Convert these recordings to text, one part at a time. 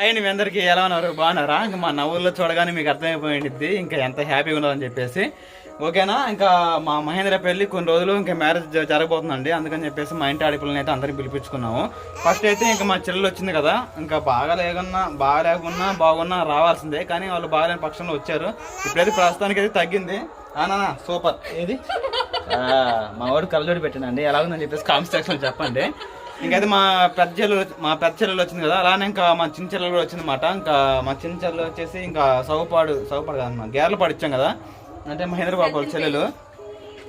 అయ్యండి మీ అందరికీ ఎలా ఉన్నారు? బాగున్నారా? ఇంకా మా నవ్వుల్లో చూడగానే మీకు అర్థమైపోయింది. ఇంకా ఎంత హ్యాపీగా ఉన్నారని చెప్పేసి. ఓకేనా? ఇంకా మా మహేంద్ర పెళ్ళి కొన్ని రోజులు ఇంకా మ్యారేజ్ జరగబోతుందండి. అందుకని చెప్పేసి మా ఇంటి ఆడపిల్లని అయితే అందరిని పిలిపించుకున్నాము. ఫస్ట్ అయితే ఇంకా మా చెల్లెలు వచ్చింది కదా. ఇంకా బాగా లేకున్నా బాగా లేకున్నా బాగున్నా రావాల్సిందే. కానీ వాళ్ళు బాగాలేని పక్షంలో వచ్చారు. ఇప్పుడైతే ప్రస్తుతానికి అయితే తగ్గింది. ఆనా సూపర్. ఏది? మా వాడు కలజోడి పెట్టానండి ఎలా ఉందని చెప్పేసి కామెంట్ సెక్షన్ చెప్పండి. ఇంకైతే మా పెద్ద చెల్లెలు మా పెద్ద చెల్లెలు వచ్చింది కదా అలానే ఇంకా మా చిన్న చెల్లెలు కూడా వచ్చింది అనమాట ఇంకా మా చిన్న చెల్లెలు వచ్చేసి ఇంకా సౌపాడు సౌపాడు కాదమ్మా గేర్లపాడు ఇచ్చాం కదా. అంటే మహేంద్ర బాబు వాళ్ళ చెల్లెలు.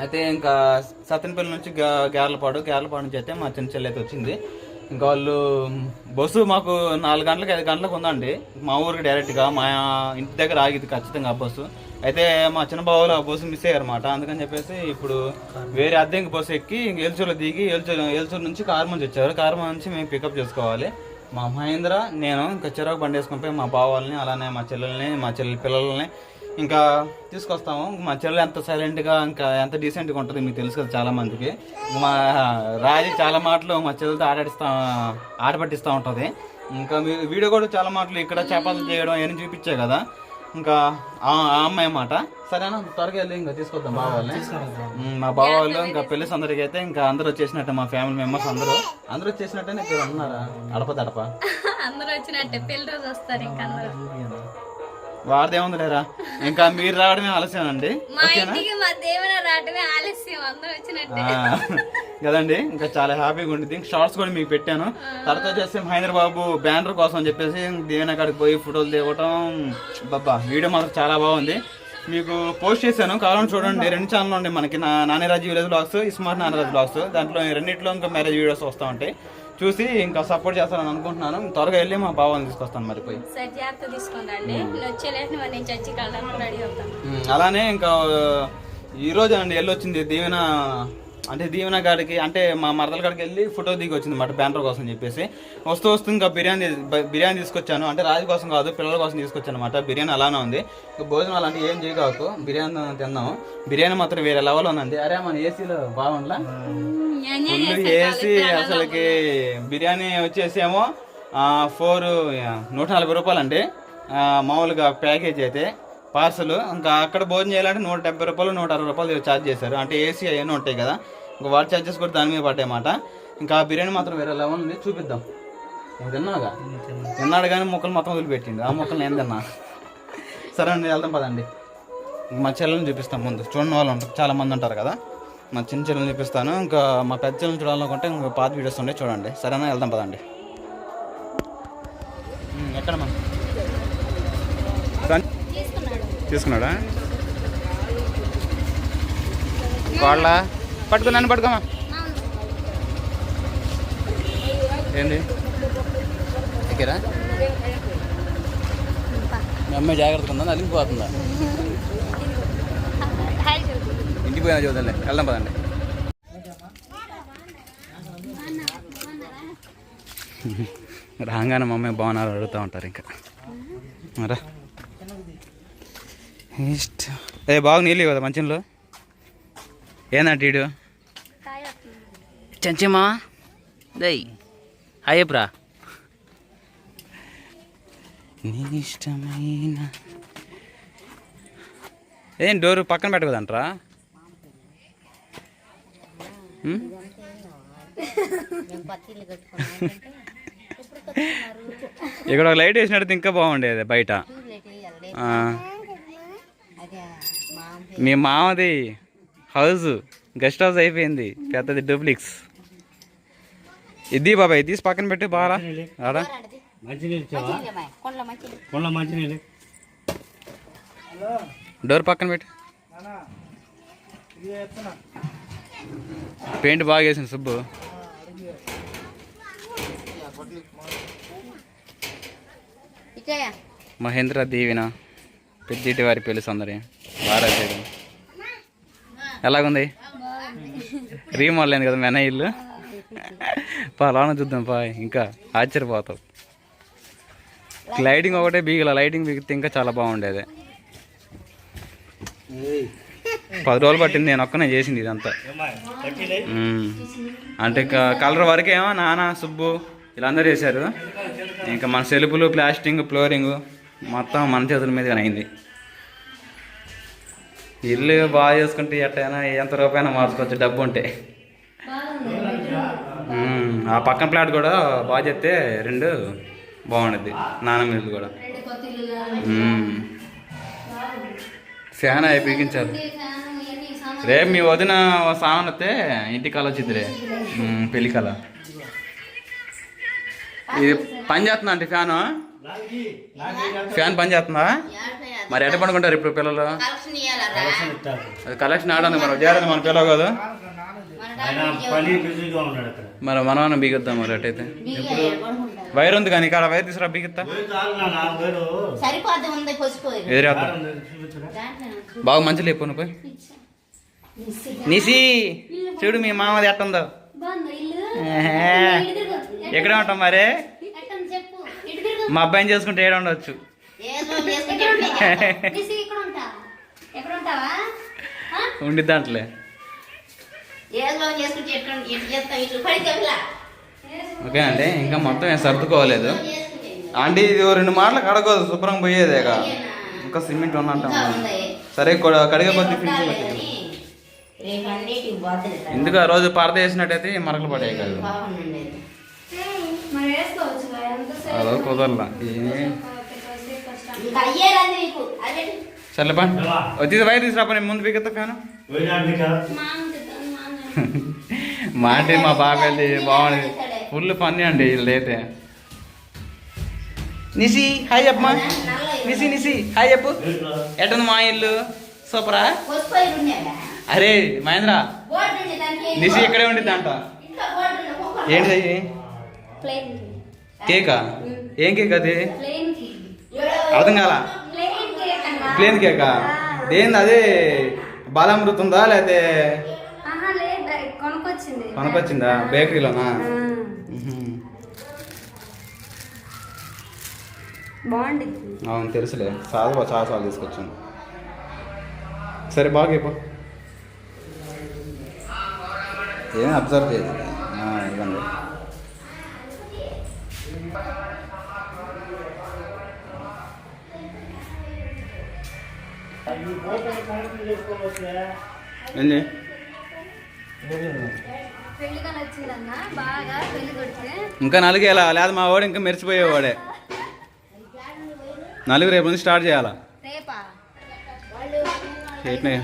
అయితే ఇంకా సత్తెనపల్లి నుంచి గా- గేర్లపాడు గేర్లపాడు నుంచి అయితే మా చిన్న చెల్లి అయితే వచ్చింది. ఇంకా వాళ్ళు బస్సు మాకు నాలుగు గంటలకు ఐదు గంటలకు ఉందండి. మా ఊరికి డైరెక్ట్గా మా ఇంటి దగ్గర ఆగిద్ది ఖచ్చితంగా ఆ బస్సు. అయితే మా చిన్న బావులు ఆ బస్సు మిస్ అయ్యారు అనమాట అందుకని చెప్పేసి ఇప్పుడు వేరే అద్దెంకి బస్సు ఎక్కి ఇంక ఏల్చూరులో దిగి ఏల్చూరు ఏల్చూరు నుంచి కార్మన్ వచ్చారు. కార్మన్ నుంచి మేము పికప్ చేసుకోవాలి. మా మహేంద్ర నేను ఇంకా చిరాకు బండి వేసుకొని పోయి మా బావాలని అలానే మా చెల్లెల్ని మా చెల్లి పిల్లల్ని ఇంకా తీసుకొస్తాము. మా చెల్లెలు ఎంత సైలెంట్గా ఇంకా ఎంత డీసెంట్గా ఉంటుంది మీకు తెలుసు కదా చాలామందికి. మా రాజు చాలా మాటలు మా చెల్లెలతో ఆడాడిస్తా ఆట పట్టిస్తూ ఉంటుంది. ఇంకా మీరు వీడియో కూడా చాలా మాటలు ఇక్కడ చేపలు చేయడం అవన్నీ చూపించే కదా. ఇంకా ఆ ఆ అమ్మాయి మాట సరేనా? త్వరగా వెళ్ళి ఇంకా తీసుకొద్దాం బావాళ్ళని. ఉమ్, మా బావ వాళ్ళు ఇంకా పెళ్ళి సందడికి అయితే ఇంకా అందరూ వచ్చేసినట్టే మా ఫ్యామిలీ మెంబర్స్ అందరూ. అందరూ వచ్చేసినట్టే ఇక్కడ ఉన్నారా? అడప దడప అందరూ వచ్చినట్టే. పెళ్ళి రోజు వస్తారు ఇంకా అందరూ. వారిదేముంది లేరా ఇంకా మీరు రావడమే ఆలస్యం ఆ, కదండి ఇంకా చాలా హ్యాపీగా ఉండింది షార్ట్స్ కూడా మీకు పెట్టాను. తర్వాత వచ్చేసి మహేంద్ర బాబు బ్యానర్ కోసం అని చెప్పేసి దేవన కాడికి పోయి ఫోటోలు దిగటం. బాబా వీడియో మాత్రం చాలా బాగుంది. మీకు పోస్ట్ చేశాను. కావాలని చూడండి రెండు ఛానల్ ఉండే మనకి. నా Naneraju village blogs smart Naneraju blogs. దాంట్లో రెండిట్లో ఇంకా మ్యారేజ్ వీడియోస్ వస్తూ ఉంటాయి. చూసి ఇంకా సపోర్ట్ చేస్తారని అనుకుంటున్నాను. త్వరగా వెళ్ళి మా బావాన్ని తీసుకొస్తాను మరి పోయి. అలానే ఇంకా ఈ రోజు అండి వెళ్ళొచ్చింది దీవెన అంటే దీవెన గాడికి అంటే మా మరదల కాడికి వెళ్ళి ఫోటో దిగి వచ్చింది అనమాట బ్యానర్ కోసం చెప్పేసి. వస్తూ వస్తూ ఇంకా బిర్యానీ బిర్యానీ తీసుకొచ్చాను. అంటే రాజు కోసం కాదు పిల్లల కోసం తీసుకొచ్చాను అనమాట బిర్యానీ అలానే ఉంది. ఇంకా భోజనం అలాంటి ఏం చేయకాకు బిర్యానీ తిందాము. బిర్యానీ మాత్రం వేరే లెవెల్ ఉందండి. అరే మన ఏసీలో బాగుండలా ఫుల్ ఏసీ అసలుకి బిర్యానీ వచ్చేసేమో ఫోర్ నూట నలభై రూపాయలు అండి మామూలుగా ప్యాకేజ్ అయితే పార్సల్. ఇంకా అక్కడ భోజనం చేయాలంటే నూట డెబ్బై రూపాయలు నూట అరవై రూపాయలు ఛార్జ్ చేశారు. అంటే ఏసీ అవన్నీ ఉంటాయి కదా ఇంకా వాటి ఛార్జెస్ కూడా దాని మీద పడ్డాయి అన్నమాట. ఇంకా ఆ బిర్యానీ మాత్రం వేరే లెవెల్ ఉంది. చూపిద్దాం. నువ్వు తిన్నావుగా? తిన్నాడు కానీ ముక్కలు మొత్తం వదిలిపెట్టిండు. ఆ ముక్కలు నేను తిన్నా. సరే అండి వెళ్దాం పదండి. మా చెల్లెని చూపిస్తాం ముందు. చూడని వాళ్ళు ఉంటారు. చాలా మంది ఉంటారు కదా. మా చిన్న చెల్లెలు చూపిస్తాను. ఇంకా మా పెద్ద చెల్లెలు చూడాలనుకుంటే ఇంకా పాత వీడియోస్ ఉండే చూడండి. సరేనా? వెళ్దాం పదండి. ఎక్కడ తీసుకున్నాడా? వాళ్ళ? పట్టుకున్నాను పట్టుకోమా ఏంది? ఎక్కరా? మీ అమ్మాయి జాగ్రత్తగా ఉందా? నలిగిపోతుందా? ఇంటికి పోయినా చూద్దాంలే వెళ్దాం పదండి. రాగానే మమ్మీ బాగున్నారు అడుగుతూ ఉంటారు ఇంకా. మరా ఇష్టం ఏ బాగా నీళ్ళు కదా మంచిలో ఏందంటే ఇడు? చెంచమా? దయ్ అయ్యప్రా నీ ఇష్టమైన ఏం డోరు పక్కన పెట్టకూడదంటరా? ఇక్కడ ఒక లైట్ వేసినట్టు ఇంకా బాగుండేది బయట. మీ మామది హౌస్ గెస్ట్ హౌస్ అయిపోయింది. పెద్దది డూప్లిక్స్ ఇది బాబాయ్ తీసి పక్కన పెట్టి బాగా మంచినీళ్ళు. డోర్ పక్కన పెట్టి. పెయింట్ బాగా వేసింది సుబ్బు. మహేంద్ర దీవిన పెద్దిటి వారి పెళ్ళి సందడి బాగా చేయడం ఎలాగుంది? రీమోడల్ అయింది కదా మెన ఇల్లు. పా లోన చూద్దాం పా ఇంకా ఆశ్చర్యపోతావు. లైటింగ్ ఒకటే బీగల లైటింగ్ బీగితే ఇంకా చాలా బాగుండేది. పది రోజులు పట్టింది నేను ఒక్కనే చేసింది ఇదంతా. అంటే కలర్ వరకేమో నాన్న సుబ్బు ఇలా చేశారు. ఇంకా మన సెలుపులు ప్లాస్టింగ్ ఫ్లోరింగ్ మొత్తం మన చేతుల మీద అయింది. ఇల్లు బాగా చేసుకుంటే ఎట్టైనా ఎంత రూపాయన మార్చుకోవచ్చు డబ్బు ఉంటే. ఆ పక్కన ప్లాట్ కూడా బాగా చెప్తే రెండు బాగుండద్ది నానమ్మ ఇల్లు కూడా. ఫ్యాన్ అవి బిగించారు రేపు మీ వదిన సామాన్ వస్తే ఇంటికి కల వచ్చిద్దిరే ఉమ్, పెళ్ళి కల ఇది పని చేస్తుందా అంటే ఫ్యాను? ఫ్యాన్ పని చేస్తుందా? మరి ఎట్ట పడుకుంటారు ఇప్పుడు పిల్లలు? అది కలెక్షన్ ఆడడానికి మరి చేయాలని మన పిల్లలు కదా. ఆయన పని బిజీగా ఉన్నాడు అక్కడ. మరి మనం బిగిద్దాం మరి అట్టయితే వైర్ ఉంది కానీ ఇక్కడ వైర్ తీసుకురా బిగిస్తా చూపించరా? బాగా మంచి లేపు నువ్వు పోయి. నిసి చూడు మీ మామది ఎట్టుందో. ఎక్కడే ఉంటాం మరి? మా అబ్బాయిని చేసుకుంటే ఏడు ఉండొచ్చు? చేసుకుంటే? ఉండి దాంట్లే చేసుకుంటే ఎట్లా ఎట్లా చేస్తాం ఇట్లు పడితే ఓకే అండి ఇంకా మొత్తం ఏం సర్దుకోలేదు. ఆంటీ ఇది రెండు మాటలు కడగదు శుభ్రం పోయేదేగా ఇంకా. సిమెంట్ ఉన్నట్టు సరే కడిగే కొద్ది ఫినిషింగ్ వచ్చింది ఎందుకు ఆ రోజు పరద వేసినట్టయితే మరకలు పడేవి కాదు? అదో కుదరలా. వచ్చి వైర్ తీసుకురాపా నేను ముందు బిగత్తా ఫ్యాను. మామ. మా బాబాయ్ది బాగుంది. ఫుల్ పని అండి వీళ్ళైతే. నిసి హాయ్ చెప్పమా నిసి నిసి హాయ్ చెప్పు. ఎట్టుంది మా ఇల్లు? సూపరా? అరే మహేంద్ర. నిసి ఇక్కడే ఉండిద్ది అంట. ఏంటి. కేకా? ఏం కేక్ అది? అర్థం కాలా? Plain cake? అన్నా. ప్లేన్ కేకా దేని అదే బాలామృతుందా లేకపోతే కొనుకొచ్చిందా బేకరీలోనా ఆ. మ్హూ. బాగుండిద్ది అవును తెలుసులే. చాలా చాలా సార్లు తీసుకొచ్చాను. సరే బాగా అయిపో ఏం అబ్జర్వ్ చేయదు ఇవ్వండి. చేసుకోవచ్చా? ఏంది ఇంకా నలుగేలా లేదు మా వాడు ఇంకా మెరిచిపోయేవాడే నలుగు రేపు నుంచి స్టార్ట్ చేయాలా? ఎట్నే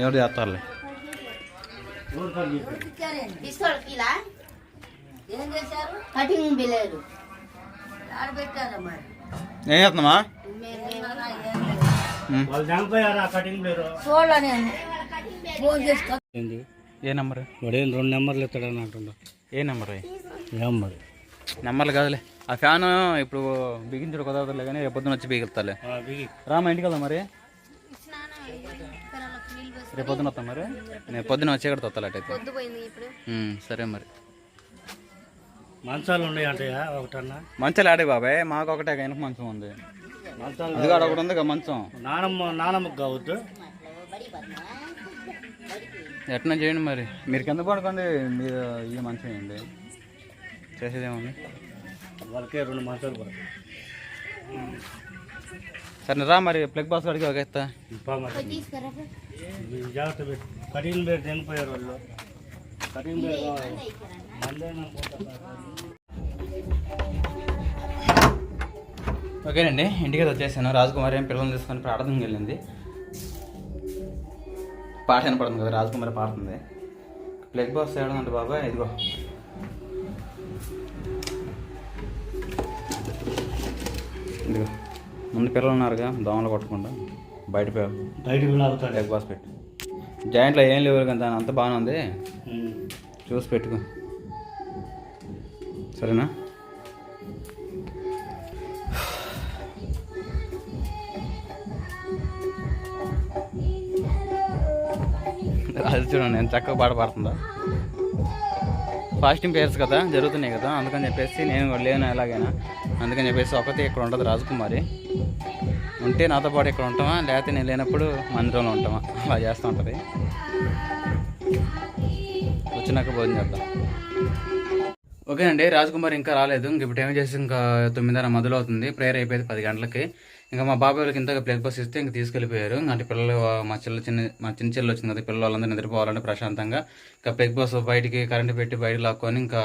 ఎవరు చేస్తారులే? ఏం చేస్తున్నామా ఏ నెంబర్? వాడేం రెండు నెంబర్లు ఇస్తాడని అంటుండ ఏ నెంబర్? ఏం నెంబర్లు కాదులే. ఆ ఫ్యాన్ ఇప్పుడు బిగించడం కుదరదులే కానీ రేపు పొద్దున వచ్చి బిగిస్తాలే ఆ, బిగి. రా మా ఇంటికి వెళ్దాం మరి? రేపు పొద్దున వస్తాం మరి? నేను పొద్దున వచ్చి ఇక్కడ తొత్తాలి అటైతే పొద్దుపోయింది ఇప్పుడు. ఉమ్, సరే మరి. మంచాలు ఉన్నాయి ఒకటన్నా. మంచాలు ఆడే బాబాయ్ మాకు ఒకటే వెనక మంచం ఉంది. మంచాలు అది కూడా ఒకటి ఉంది మంచం. నానమ్మ నానమ్మకు కావద్దు. ఎట్లా చేయండి మరి? మీరు కింద పడుకోండి మీరు ఈ మంచం వేయండి. చేసేదేముంది వాళ్ళకే రెండు పడతాయి సరే రా మరి. ప్లగ్ బాక్స్ అడిగి ఒక ఎత్తా జాగ్రత్త పెట్టు కటింగ్ పేరు చనిపోయారు వాళ్ళు. పేరు. ఓకేనండి ఇంటికి వచ్చేసాను. రాజకుమారి ఏం పిల్లల్ని తీసుకొని ప్రార్థనకి వెళ్ళింది. పాట వినపడుతుంది కదా రాజకుమారి పాడుతుంది. ప్లగ్ బాక్స్ చేయడం అంటే బాబాయ్ ఇదిగో ఇదిగో. ముందు పిల్లలు ఉన్నారుగా దోమలు కొట్టకుండా బయట బయటికి ప్లగ్ బాక్స్ పెట్టు. జాయింట్లో ఏం లేవు కదా అంత బాగానే ఉంది. చూసి పెట్టుకో. సరేనా? అది చూడండి నేను చక్కగా పాట పాడుతుందా? ఫాస్టింగ్ పేర్స్ కదా జరుగుతున్నాయి కదా అందుకని చెప్పేసి నేను లేను ఎలాగైనా. అందుకని చెప్పేసి ఒకటి ఇక్కడ ఉంటుంది రాజకుమారి. ఉంటే నాతో పాటు ఇక్కడ ఉంటామా లేకపోతే నేను లేనప్పుడు మందిరంలో ఉంటామా అలా చేస్తూ ఉంటుంది. వచ్చినాక భోజనం చేద్దాం. ఓకే అండి రాజకుమార్ ఇంకా రాలేదు. ఇంక ఇప్పుడు ఏం చేసి ఇంకా తొమ్మిదిన్నర మొదలవుతుంది. ప్రేయర్ అయిపోయింది పది గంటలకి. ఇంకా మా బాబాయ్ వాళ్ళకి ఇంతగా ప్లేట్ బస్ ఇస్తే ఇంక తీసుకెళ్ళిపోయారు. అంటే పిల్లలు మా చిల్ల చిన్న మా చిన్న చెల్లి వచ్చింది కదా పిల్లలు వాళ్ళందరూ నిద్రపోవాలంటే ప్రశాంతంగా ఇంకా ప్లేట్ బస్ బయటికి కరెంట్ పెట్టి బయట లాక్కొని ఇంకా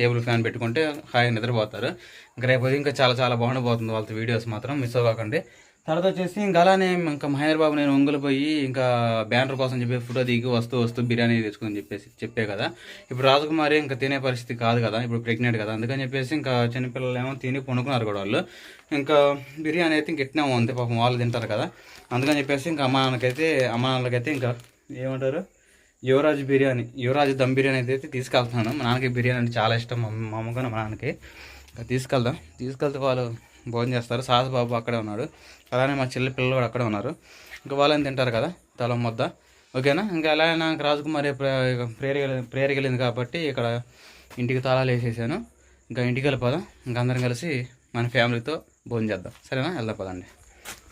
టేబుల్ ఫ్యాన్ పెట్టుకుంటే హాయిగా నిద్రపోతారు. ఇంకా రేపు ఇంకా చాలా చాలా బాగుండబోతుంది వాళ్ళతో వీడియోస్ మాత్రం. మిస్ అవ్వకండి. తర్వాత వచ్చేసి ఇంకా అలానే ఇంకా మహేంద్ర బాబు నేను ఒంగోలు పోయి ఇంకా బ్యానర్ కోసం చెప్పి ఫోటో దిగి వస్తూ వస్తూ బిర్యానీ తెచ్చుకొని చెప్పేసి చెప్పే కదా. ఇప్పుడు రాజకుమారి ఇంకా తినే పరిస్థితి కాదు కదా ఇప్పుడు ప్రెగ్నెంట్ కదా. అందుకని చెప్పేసి ఇంకా చిన్నపిల్లలు ఏమో తిని కొనుక్కున్నారు కూడా వాళ్ళు. ఇంకా బిర్యానీ అయితే ఇంక ఎట్నే ఉంది పాపం వాళ్ళు తింటారు కదా. అందుకని చెప్పేసి ఇంకా అమ్మ నాన్నకైతే అమ్మ నాన్నలకైతే ఇంకా ఏమంటారు? యువరాజ్ బిర్యానీ యువరాజ్ దమ్ బిర్యానీ అయితే తీసుకెళ్తున్నాను. మా నాన్నకి బిర్యానీ అంటే చాలా ఇష్టం మా మా అమ్మకు మా నాన్నకి. ఇంకా తీసుకెళ్దాం. తీసుకెళ్తే వాళ్ళు భోజనం చేస్తారు. సాహస్ బాబు అక్కడే ఉన్నాడు. అలానే మా చెల్లి పిల్లలు కూడా అక్కడే ఉన్నారు. ఇంకా వాళ్ళని తింటారు కదా? తల ముద్ద. ఓకేనా? ఇంకా ఎలా నాకు రాజకుమారి ప్రేయర్ ప్రేయర్కి వెళ్ళింది కాబట్టి ఇక్కడ ఇంటికి తాళాలు వేసేసాను. ఇంకా ఇంటికి వెళ్ళిపోదాం. ఇంకా అందరం కలిసి మన ఫ్యామిలీతో భోజనం చేద్దాం. సరేనా? వెళ్దాం పదండి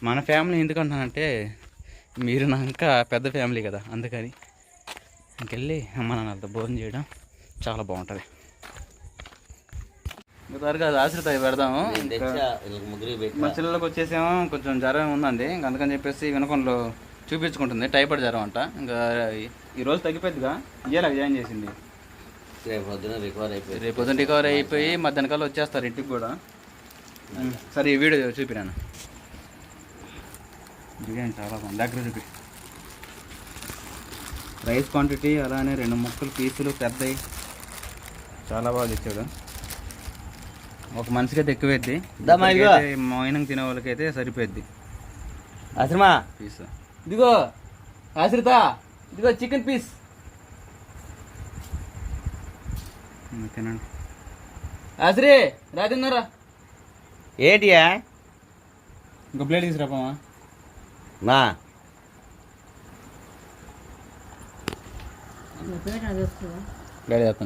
మన ఫ్యామిలీ ఎందుకంటానంటే మీరు నా పెద్ద ఫ్యామిలీ కదా. అందుకని ఇంకెళ్ళి అమ్మ నాన్నలతో భోజనం చేయడం చాలా బాగుంటుంది. త్వరగా ఆశ్రిత పెడదాము. మా చిల్లలకు వచ్చేసేమో కొంచెం జ్వరం ఉందండి. ఇంకా అందుకని చెప్పేసి వినకొండలో చూపించుకుంటుంది. టైఫాయిడ్ జ్వరం అంట. ఇంకా ఈ- ఈ రోజు తగ్గిపోద్దిగా ఇయ్యాలి జాయిన్ చేసింది. రేపు పొద్దున రికవర్ అయిపోయి రేపు పొద్దున రికవర్ అయిపోయి మధ్యాహ్నం కల్లా వచ్చేస్తారు ఇంటికి కూడా. సరే ఈ వీడియో చూపిరాను. బిర్యానీ చాలా బాగుంది. దగ్గర చూపి. రైస్ క్వాంటిటీ అలానే రెండు ముక్కలు పీసులు పెద్దవి చాలా బాగా తెచ్చాడు. ఒక మనిషికి అయితే ఎక్కువైద్ది ఇదిగో. మోయినం తినే వాళ్ళకైతే సరిపోద్ది ఆశ్రమా? పీస్ ఇదిగో ఆశ్రిత ఇదిగో చికెన్ పీస్. తినండి. ఆశ్రీ రా తిన్నారా. ఏంటియా ఇంకో ప్లేట్ తీసుకురాపమ్మా మా ప్లేట్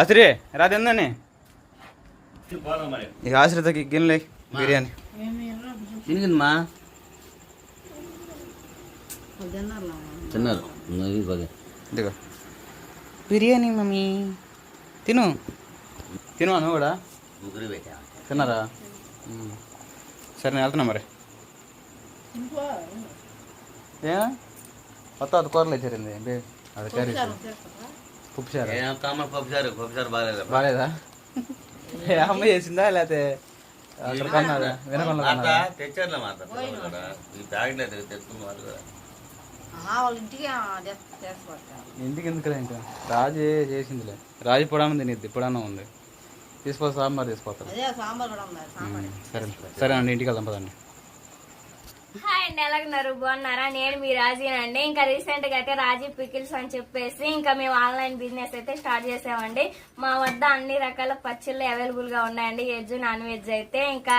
ఆశ్రీ రా తిందని ఇక ఆశ్రితకి గిన్నెలే బిర్యానీ. తినిగిందమ్మా తిన్నారు. ఇదిగో. బిర్యానీ మమ్మీ. తిను. తిను నువ్వు కూడా. తిన్నారా. సరే నేను వెళ్తున్నా మరి. ఏ? కొత్త అది కూరలు ఇచ్చారండి బే అది కర్రీ కామన్ పప్పుచారు పప్పుచారు బాగాలేదు బాగాలేదా? అమ్మ చేసిందా లేకపోతే అక్కడ కొన్నారా? వినకుండా తెచ్చారులే ఈ ఇంటికి ఎందుకులే ఇంకా? రాజు చేసిందిలే. రాజు పొడానం తినిద్ది పొడానం ఉంది. తీసుకో సాంబార్ తీసుకొస్తాను అదే సాంబార్ కూడా ఉంది సాంబార్. సరే సరే అండి ఇంటికి వెళ్దాం పదండి. హాయ్ అండి ఎలాగున్నారు? బాగున్నారా? నేను మీ రాజీనండి. ఇంకా రీసెంట్గా అయితే రాజీ పికిల్స్ అని చెప్పేసి ఇంకా మేము ఆన్లైన్ బిజినెస్ అయితే స్టార్ట్ చేసామండి. మా వద్ద అన్ని రకాల పచ్చళ్ళు అవైలబుల్గా ఉన్నాయండి. వెజ్ నాన్ వెజ్ అయితే ఇంకా